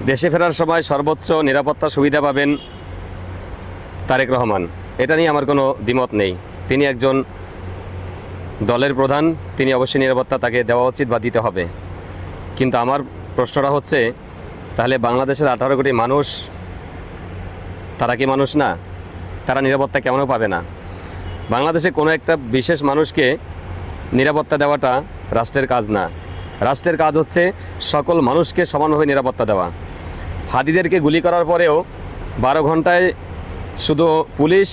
দেশে ফেরার সময় সর্বোচ্চ নিরাপত্তা সুবিধা পাবেন তারেক রহমান। এটা নিয়ে আমার কোনো দ্বিমত নেই। তিনি একজন দলের প্রধান, তিনি অবশ্যই নিরাপত্তা তাকে দেওয়া উচিত বা দিতে হবে। কিন্তু আমার প্রশ্নটা হচ্ছে, তাহলে বাংলাদেশের আঠারো কোটি মানুষ, তারা কি মানুষ না? তারা নিরাপত্তা কেমন পাবে না? বাংলাদেশে কোনো একটা বিশেষ মানুষকে নিরাপত্তা দেওয়াটা রাষ্ট্রের কাজ না। রাষ্ট্রের কাজ হচ্ছে সকল মানুষকে সমানভাবে নিরাপত্তা দেওয়া। হাদিদেরকে গুলি করার পরেও বারো ঘন্টায় শুধু পুলিশ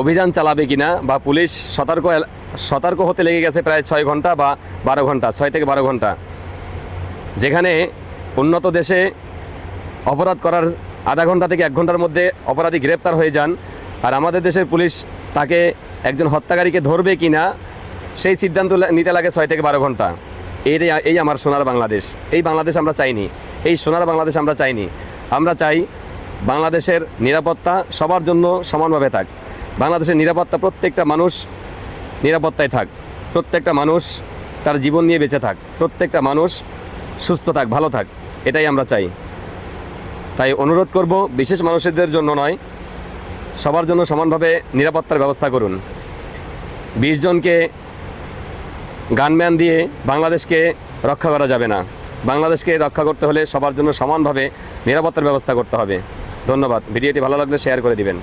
অভিযান চালাবে কিনা বা পুলিশ সতর্ক সতর্ক হতে লেগে গেছে প্রায় ছয় ঘণ্টা বা বারো ঘণ্টা, ছয় থেকে বারো ঘণ্টা। যেখানে উন্নত দেশে অপরাধ করার আধা ঘণ্টা থেকে এক ঘণ্টার মধ্যে অপরাধী গ্রেপ্তার হয়ে যান আর আমাদের দেশের পুলিশ তাকে একজন হত্যাকারীকে ধরবে কি না সেই সিদ্ধান্ত নিতে লাগে ছয় থেকে বারো ঘণ্টা। এই এই আমার সোনার বাংলাদেশ। এই বাংলাদেশ আমরা চাইনি। এই সোনার বাংলাদেশ আমরা চাইনি। আমরা চাই বাংলাদেশের নিরাপত্তা সবার জন্য সমানভাবে থাক। বাংলাদেশের নিরাপত্তা প্রত্যেকটা মানুষ নিরাপত্তায় থাক। প্রত্যেকটা মানুষ তার জীবন নিয়ে বেঁচে থাক। প্রত্যেকটা মানুষ সুস্থ থাক, ভালো থাক, এটাই আমরা চাই। তাই অনুরোধ করব, বিশেষ মানুষদের জন্য নয়, সবার জন্য সমানভাবে নিরাপত্তার ব্যবস্থা করুন। বিশ জনকে গানম্যান দিয়ে বাংলাদেশকে রক্ষা করা যাবে না। বাংলাদেশকে রক্ষা করতে হলে সবার জন্য সমানভাবে নিরাপত্তার ব্যবস্থা করতে হবে। ধন্যবাদ। ভিডিওটি ভালো লাগলে শেয়ার করে দিবেন।